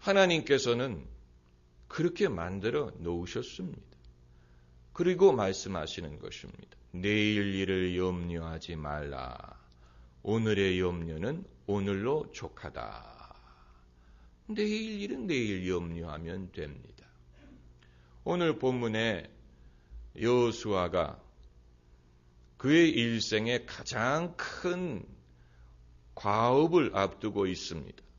하나님께서는 그렇게 만들어 놓으셨습니다. 그리고 말씀하시는 것입니다. 내일 일을 염려하지 말라. 오늘의 염려는 오늘로 족하다. 내일 일은 내일 염려하면 됩니다. 오늘 본문에 여수아가 그의 일생에 가장 큰 과업을 앞두고 있습니다.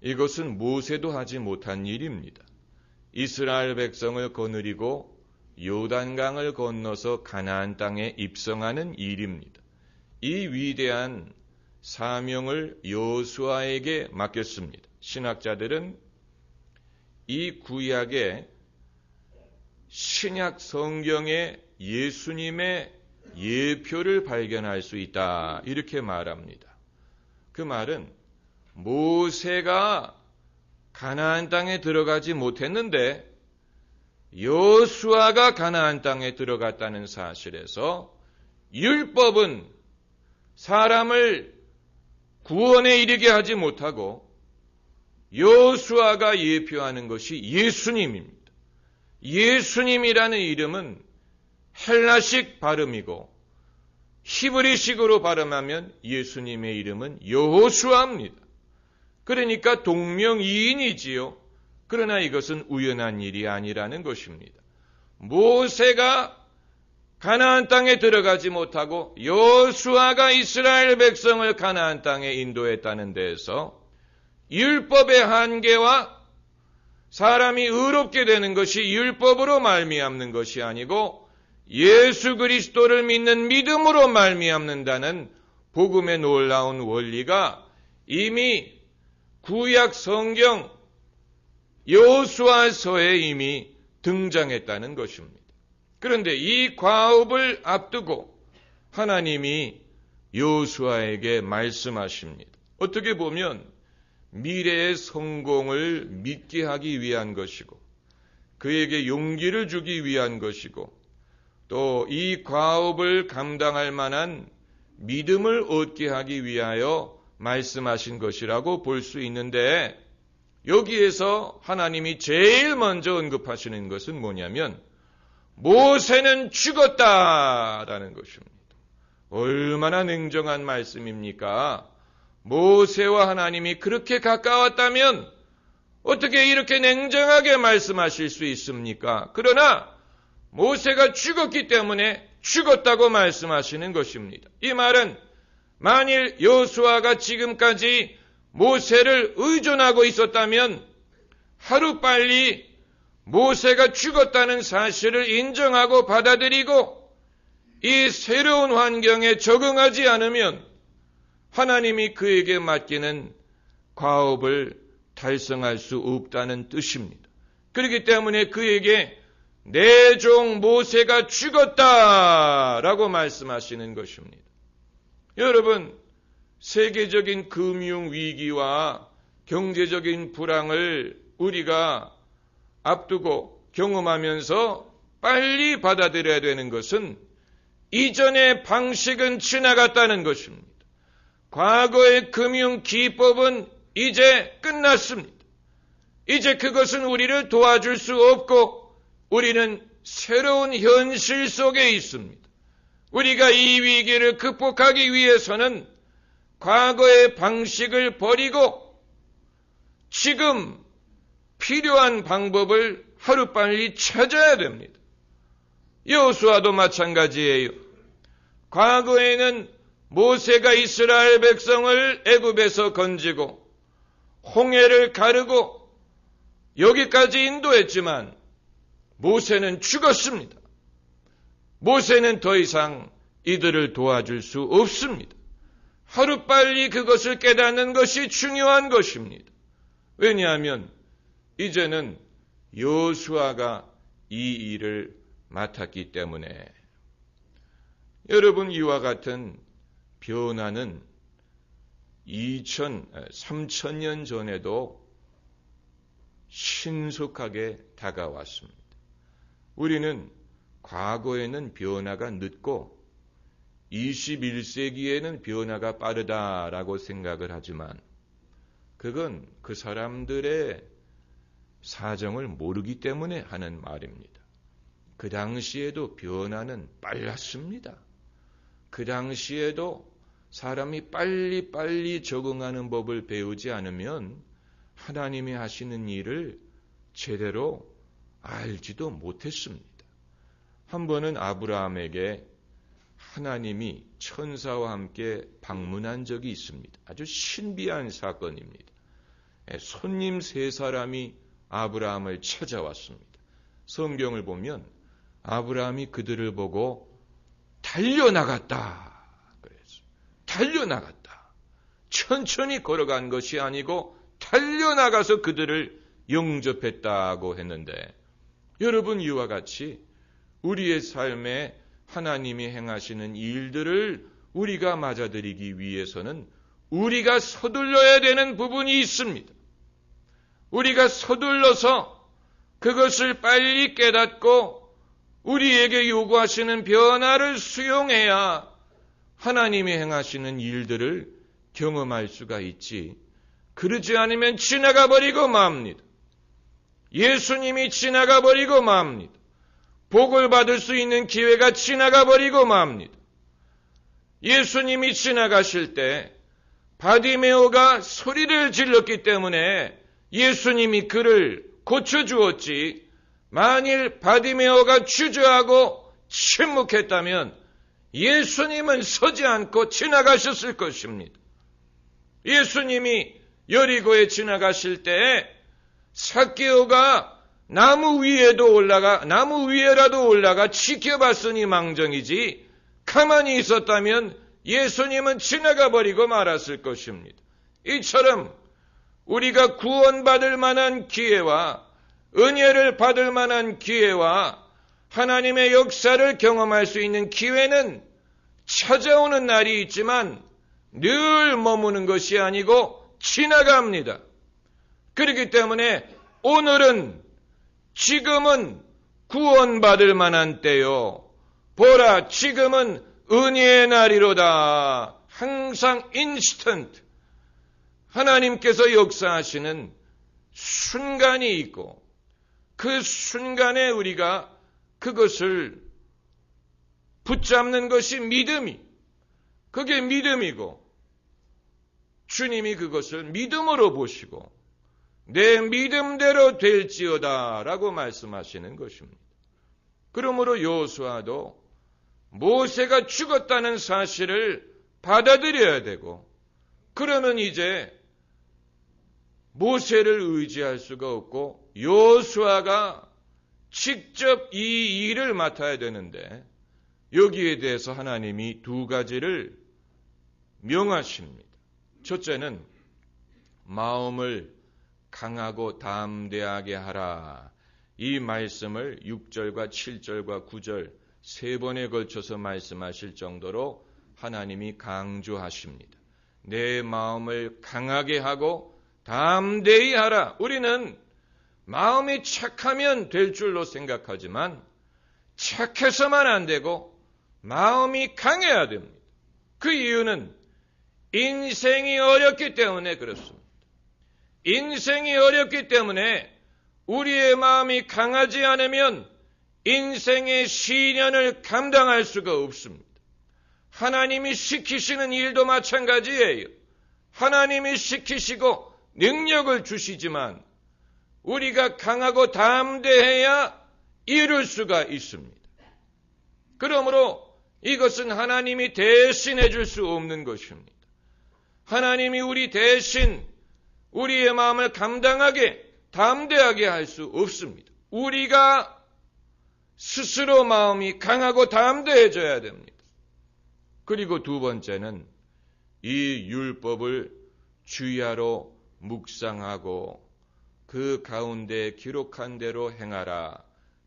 이것은 모세도 하지 못한 일입니다. 이스라엘 백성을 거느리고 요단강을 건너서 가나안 땅에 입성하는 일입니다. 이 위대한 사명을 여수아에게 맡겼습니다. 신학자들은 이 구약의 신약 성경에 예수님의 예표를 발견할 수 있다. 이렇게 말합니다. 그 말은 모세가 가나안 땅에 들어가지 못했는데 여수아가 가나안 땅에 들어갔다는 사실에서 율법은 사람을 구원에 이르게 하지 못하고 여수아가 예표하는 것이 예수님입니다. 예수님이라는 이름은 헬라식 발음이고 히브리식으로 발음하면 예수님의 이름은 여호수아입니다. 그러니까 동명이인이지요. 그러나 이것은 우연한 일이 아니라는 것입니다. 모세가 가나안 땅에 들어가지 못하고 여수아가 이스라엘 백성을 가나안 땅에 인도했다는 데에서 율법의 한계와 사람이 의롭게 되는 것이 율법으로 말미암는 것이 아니고 예수 그리스도를 믿는 믿음으로 말미암는다는 복음의 놀라운 원리가 이미 구약 성경 여호수아서에 이미 등장했다는 것입니다. 그런데 이 과업을 앞두고 하나님이 여호수아에게 말씀하십니다. 어떻게 보면 미래의 성공을 믿게 하기 위한 것이고 그에게 용기를 주기 위한 것이고 또 이 과업을 감당할 만한 믿음을 얻게 하기 위하여 말씀하신 것이라고 볼 수 있는데 여기에서 하나님이 제일 먼저 언급하시는 것은 뭐냐면 모세는 죽었다라는 것입니다. 얼마나 냉정한 말씀입니까? 모세와 하나님이 그렇게 가까웠다면 어떻게 이렇게 냉정하게 말씀하실 수 있습니까? 그러나 모세가 죽었기 때문에 죽었다고 말씀하시는 것입니다. 이 말은 만일 여수아가 지금까지 모세를 의존하고 있었다면 하루빨리 모세가 죽었다는 사실을 인정하고 받아들이고 이 새로운 환경에 적응하지 않으면 하나님이 그에게 맡기는 과업을 달성할 수 없다는 뜻입니다. 그렇기 때문에 그에게 내 종 모세가 죽었다라고 말씀하시는 것입니다. 여러분, 세계적인 금융 위기와 경제적인 불황을 우리가 앞두고 경험하면서 빨리 받아들여야 되는 것은 이전의 방식은 지나갔다는 것입니다. 과거의 금융 기법은 이제 끝났습니다. 이제 그것은 우리를 도와줄 수 없고 우리는 새로운 현실 속에 있습니다. 우리가 이 위기를 극복하기 위해서는 과거의 방식을 버리고 지금 필요한 방법을 하루빨리 찾아야 됩니다. 여호수아도 마찬가지예요. 과거에는 모세가 이스라엘 백성을 애굽에서 건지고 홍해를 가르고 여기까지 인도했지만 모세는 죽었습니다. 모세는 더 이상 이들을 도와줄 수 없습니다. 하루빨리 그것을 깨닫는 것이 중요한 것입니다. 왜냐하면 이제는 여수아가 이 일을 맡았기 때문에 여러분 이와 같은 변화는 2000, 3000년 전에도 신속하게 다가왔습니다. 우리는 과거에는 변화가 늦고 21세기에는 변화가 빠르다라고 생각을 하지만 그건 그 사람들의 사정을 모르기 때문에 하는 말입니다. 그 당시에도 변화는 빨랐습니다. 그 당시에도 사람이 빨리빨리 적응하는 법을 배우지 않으면 하나님이 하시는 일을 제대로 알지도 못했습니다. 한 번은 아브라함에게 하나님이 천사와 함께 방문한 적이 있습니다. 아주 신비한 사건입니다. 예, 손님 세 사람이 아브라함을 찾아왔습니다. 성경을 보면 아브라함이 그들을 보고 달려나갔다. 그랬어. 달려나갔다. 천천히 걸어간 것이 아니고 달려나가서 그들을 영접했다고 했는데 여러분 이와 같이 우리의 삶에 하나님이 행하시는 일들을 우리가 맞아들이기 위해서는 우리가 서둘러야 되는 부분이 있습니다. 우리가 서둘러서 그것을 빨리 깨닫고 우리에게 요구하시는 변화를 수용해야 하나님이 행하시는 일들을 경험할 수가 있지. 그러지 않으면 지나가 버리고 맙니다. 예수님이 지나가 버리고 맙니다. 복을 받을 수 있는 기회가 지나가 버리고 맙니다. 예수님이 지나가실 때 바디메오가 소리를 질렀기 때문에 예수님이 그를 고쳐주었지 만일 바디메오가 주저하고 침묵했다면 예수님은 서지 않고 지나가셨을 것입니다. 예수님이 여리고에 지나가실 때 사케오가 나무 위에도 올라가 나무 위에라도 올라가 지켜봤으니 망정이지 가만히 있었다면 예수님은 지나가 버리고 말았을 것입니다. 이처럼 우리가 구원받을 만한 기회와 은혜를 받을 만한 기회와 하나님의 역사를 경험할 수 있는 기회는 찾아오는 날이 있지만 늘 머무는 것이 아니고 지나갑니다. 그렇기 때문에 오늘은 지금은 구원받을 만한 때요. 보라, 지금은 은혜의 날이로다. 항상 인스턴트. 하나님께서 역사하시는 순간이 있고 그 순간에 우리가 그것을 붙잡는 것이 믿음이 그게 믿음이고 주님이 그것을 믿음으로 보시고 내 믿음대로 될지어다 라고 말씀하시는 것입니다. 그러므로 요수아도 모세가 죽었다는 사실을 받아들여야 되고 그러면 이제 모세를 의지할 수가 없고 요수아가 직접 이 일을 맡아야 되는데 여기에 대해서 하나님이 두 가지를 명하십니다. 첫째는 마음을 강하고 담대하게 하라. 이 말씀을 6절과 7절과 9절 세 번에 걸쳐서 말씀하실 정도로 하나님이 강조하십니다. 내 마음을 강하게 하고 담대히 하라. 우리는 마음이 착하면 될 줄로 생각하지만 착해서만 안 되고 마음이 강해야 됩니다. 그 이유는 인생이 어렵기 때문에 그렇습니다. 인생이 어렵기 때문에 우리의 마음이 강하지 않으면 인생의 시련을 감당할 수가 없습니다. 하나님이 시키시는 일도 마찬가지예요. 하나님이 시키시고 능력을 주시지만 우리가 강하고 담대해야 이룰 수가 있습니다. 그러므로 이것은 하나님이 대신해 줄 수 없는 것입니다. 하나님이 우리 대신 우리의 마음을 감당하게 담대하게 할 수 없습니다. 우리가 스스로 마음이 강하고 담대해져야 됩니다. 그리고 두 번째는 이 율법을 주야로 묵상하고 그 가운데 기록한 대로 행하라.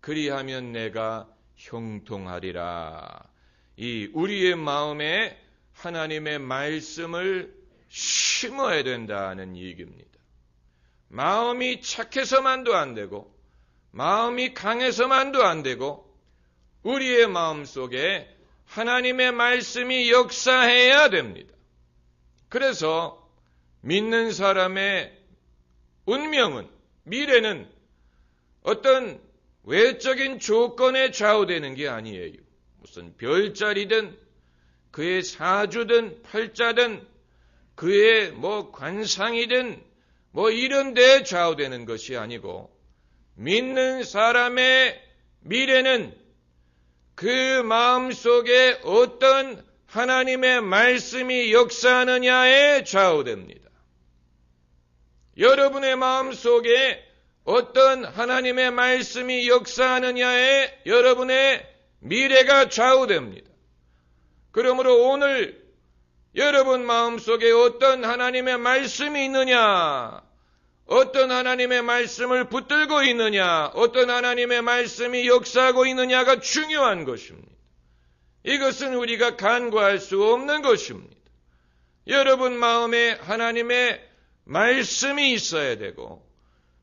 그리하면 내가 형통하리라. 이 우리의 마음에 하나님의 말씀을 심어야 된다는 얘기입니다. 마음이 착해서만도 안 되고, 마음이 강해서만도 안 되고, 우리의 마음 속에 하나님의 말씀이 역사해야 됩니다. 그래서 믿는 사람의 운명은, 미래는 어떤 외적인 조건에 좌우되는 게 아니에요. 무슨 별자리든 그의 사주든 팔자든 그의 뭐 관상이든 뭐 이런 데 좌우되는 것이 아니고 믿는 사람의 미래는 그 마음 속에 어떤 하나님의 말씀이 역사하느냐에 좌우됩니다. 여러분의 마음 속에 어떤 하나님의 말씀이 역사하느냐에 여러분의 미래가 좌우됩니다. 그러므로 오늘 여러분 마음 속에 어떤 하나님의 말씀이 있느냐, 어떤 하나님의 말씀을 붙들고 있느냐, 어떤 하나님의 말씀이 역사하고 있느냐가 중요한 것입니다. 이것은 우리가 간과할 수 없는 것입니다. 여러분 마음에 하나님의 말씀이 있어야 되고,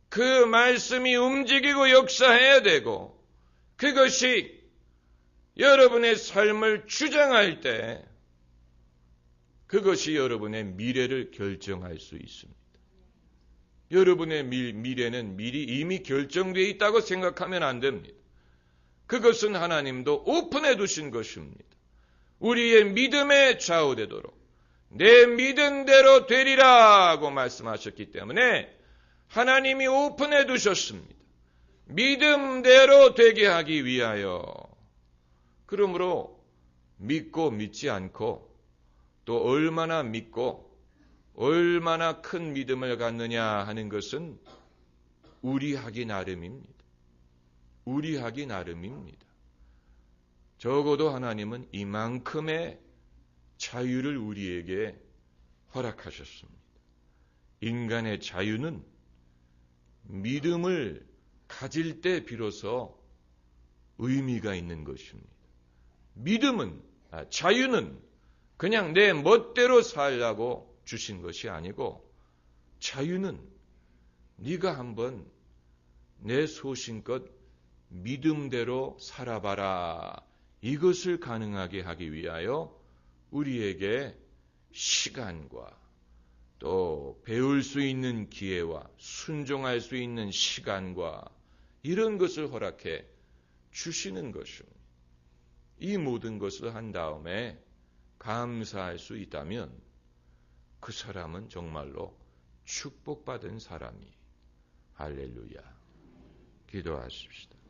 그 말씀이 움직이고 역사해야 되고, 그것이 여러분의 삶을 주장할 때, 그것이 여러분의 미래를 결정할 수 있습니다. 여러분의 미, 래는 미리 이미 결정되어 있다고 생각하면 안 됩니다. 그것은 하나님도 오픈해 두신 것입니다. 우리의 믿음에 좌우되도록 내 믿은 대로 되리라고 말씀하셨기 때문에 하나님이 오픈해 두셨습니다. 믿음대로 되게 하기 위하여 그러므로 믿고 믿지 않고 또 얼마나 믿고 얼마나 큰 믿음을 갖느냐 하는 것은 우리 하기 나름입니다. 우리 하기 나름입니다. 적어도 하나님은 이만큼의 자유를 우리에게 허락하셨습니다. 인간의 자유는 믿음을 가질 때 비로소 의미가 있는 것입니다. 믿음은, 아, 자유는 그냥 내 멋대로 살라고 주신 것이 아니고 자유는 네가 한번 내 소신껏 믿음대로 살아봐라. 이것을 가능하게 하기 위하여 우리에게 시간과 또 배울 수 있는 기회와 순종할 수 있는 시간과 이런 것을 허락해 주시는 것입니다. 이 모든 것을 한 다음에 감사할 수 있다면 그 사람은 정말로 축복받은 사람이 할렐루야. 기도하십시다.